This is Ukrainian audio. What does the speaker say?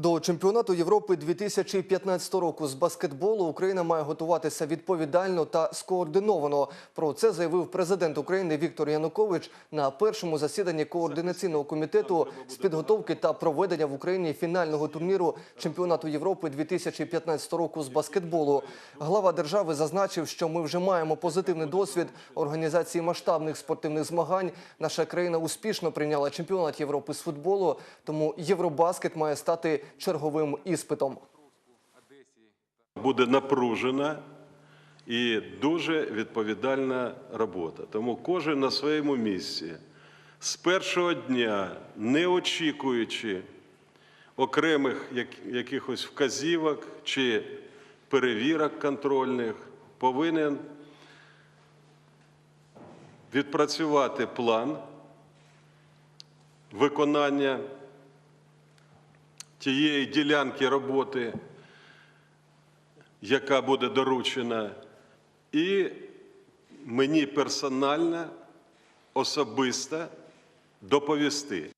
do Чемпіонату Європи 2015 року з баскетболу Україна має готуватися відповідально та скоординовано. Про це заявив президент України Віктор Янукович на першому засіданні координаційного комітету з підготовки та проведення в Україні фінального турніру чемпіонату Європи 2015 року з баскетболу. Глава держави зазначив, що ми вже маємо позитивний досвід організації масштабних спортивних змагань. Наша країна успішно прийняла чемпіонат Європи з футболу, тому Євробаскет має стати черговим іспитом. буде напружена і дуже відповідальна робота. Тому кожен на своєму місці з першого дня, не очікуючи окремих якихось вказівок чи перевірок контрольних, повинен відпрацювати план виконання тієї ділянки роботи, яка буде доручена, і мені персонально, особисто доповісти.